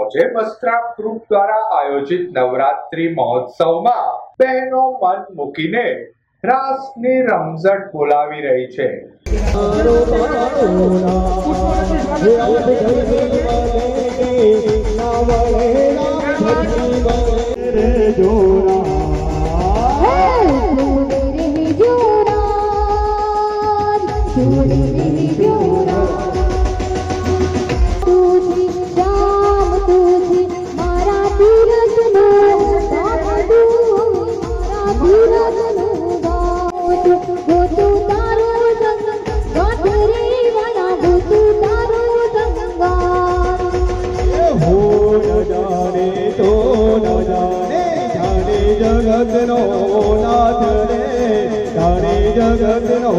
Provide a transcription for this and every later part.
મોજે વસ્ત્રામ ગ્રુપ દ્વારા આયોજિત નવરાત્રી મહોત્સવમાં બહેનો મન મૂકીને રાસની રમઝટ બોલાવી રહી છે. હો જગતનો નાથ રે જાણે જગતનો.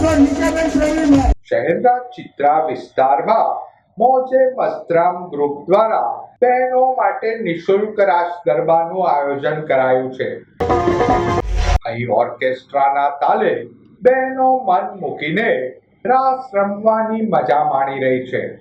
શહેરના ચિત્રા વિસ્તારમાં મોજે મસ્ત્રામ ગ્રુપ દ્વારા બહેનો માટે નિશુલ્ક રાસ ગરબાનું આયોજન કરાયું છે. અહીં ઓર્કેસ્ટ્રાના તાલે બહેનો મન મૂકીને રાસ રમવાની મજા માણી રહી છે.